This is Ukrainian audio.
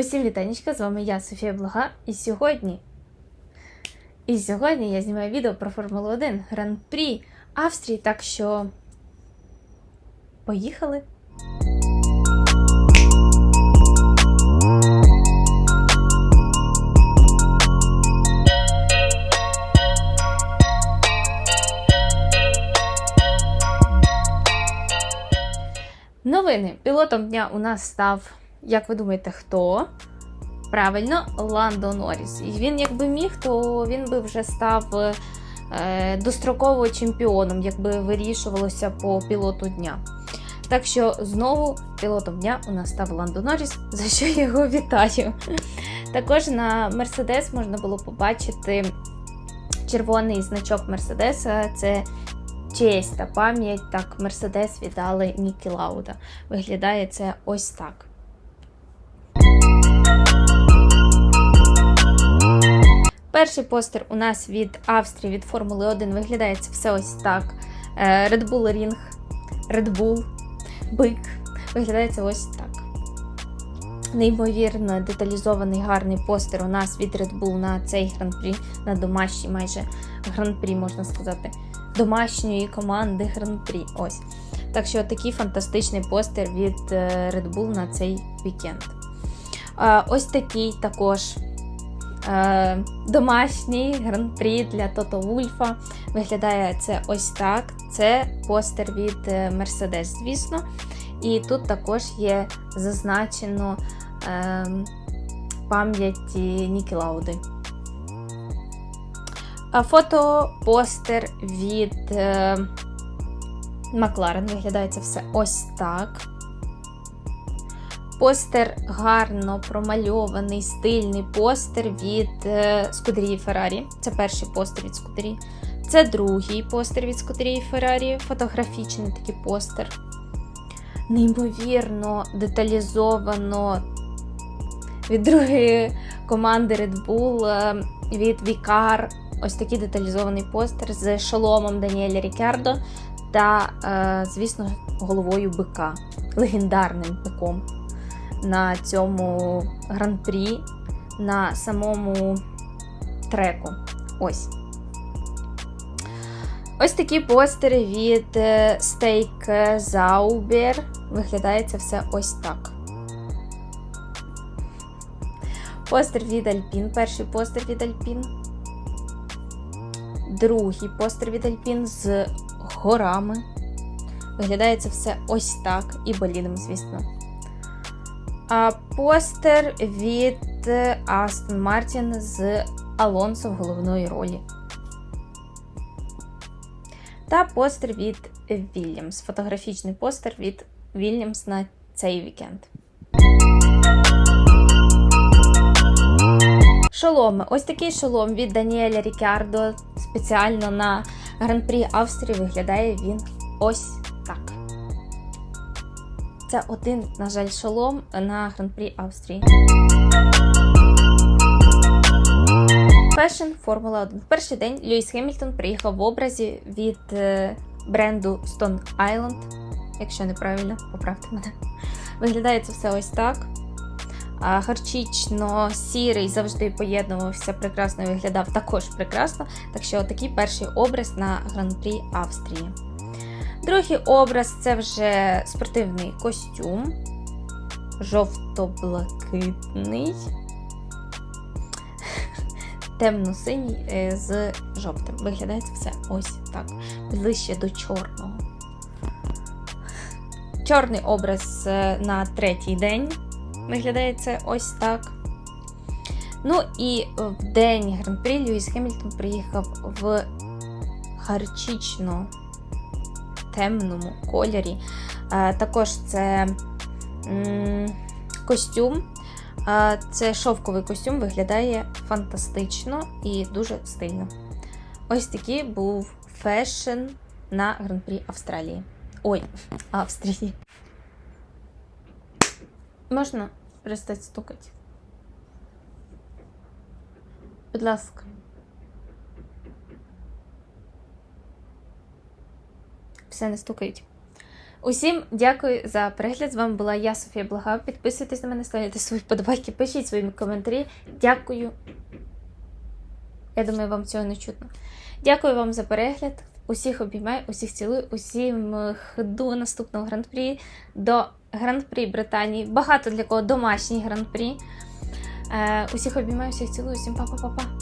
Усім вітанечка, з вами я, Софія Блага, і сьогодні. І сьогодні я знімаю відео про Формулу 1 Гран-прі Австрії, так що. Поїхали! Новини. Пілотом дня у нас став, як ви думаєте, хто? Правильно, Ландо Норріс. І він, якби міг, то він би вже став е, достроково чемпіоном, якби вирішувалося по пілоту дня. Так що знову пілотом дня у нас став Ландо Норріс, за що я його вітаю. Також на Мерседес можна було побачити червоний значок Мерседеса. Це честь та пам'ять. Так, Мерседес віддали Нікі Лауда. Виглядає це ось так. Перший постер у нас від Австрії від Формули 1 виглядає все ось так. Е, Red Bull Ring, Red Bull, Бик. Виглядає це ось так. Неймовірно деталізований гарний постер у нас від Red Bull на цей гран-прі, на домашній майже гран-прі, можна сказати, домашньої команди гран-прі. Ось. Так що такий фантастичний постер від е, Red Bull на цей вікенд. Ось такий також домашній гран-прі для Тото Вульфа. Виглядає це ось так. Це постер від е, Mercedes, звісно. І тут також є зазначено е, пам'яті Нікі Лауди. А Фотопостер від е, Макларен. Виглядає це все ось так. Постер гарно промальований, стильний постер від е, Скудерії Феррарі. Це перший постер від Скудерії. Це другий постер від Скудерії Феррарі. Фотографічний такий постер. Неймовірно деталізовано від другої команди Red Bull, е, від Вікар. Ось такий деталізований постер з шоломом Даніеля Рікардо та, е, звісно, головою бика, легендарним биком на цьому гран-прі, на самому треку. Ось. Ось такі постери від Steak Zauber. Виглядає це все ось так. Постер від Alpine. Перший постер від Alpine. Другий постер від Alpine з горами. Виглядає це все ось так. І болідом, звісно. Постер від Aston Martin з Алонсо в головної ролі. Та постер від Williams. Фотографічний постер від Williams на цей вікенд. Шоломи. Ось такий шолом від Даніеля Рікардо. Спеціально на Гран-прі Австрії виглядає він ось так. Це один, на жаль, шолом на Гран-прі Австрії. Фешн Формула 1. В перший день Льюіс Хемільтон приїхав в образі від е, бренду Stone Island. Якщо неправильно, поправте мене. Виглядає це все ось так. А Харчично-сірий завжди поєднувався прекрасно виглядав також прекрасно. Так що такий перший образ на Гран-прі Австрії. Другий образ це вже спортивний костюм. Жовто-блакитний. Темно-синій е, з жовтим. Виглядає це все ось так. Ближче до чорного. Чорний образ е, на третій день. Виглядає це ось так. Ну і в день гран-прі Льюіс Хемільтон приїхав в харчично темному кольорі. Також це костюм. Це шовковий костюм виглядає фантастично і дуже стильно. Ось такий був фешн на гран-прі Австралії. Ой, Австрії. Можна перестати стукати? Будь ласка. Все не стукають. Усім дякую за перегляд. З вами була я, Софія Блага. Підписуйтесь на мене, ставте свої вподобайки, пишіть свої коментарі. Дякую. Я думаю, вам цього не чутно. Дякую вам за перегляд. Усіх обіймаю, усіх цілую, усім до наступного гран-прі, до гран-прі Британії. Багато для кого домашній гран-прі. Е, усіх обіймаю, усіх цілую, усім па-па-па-па.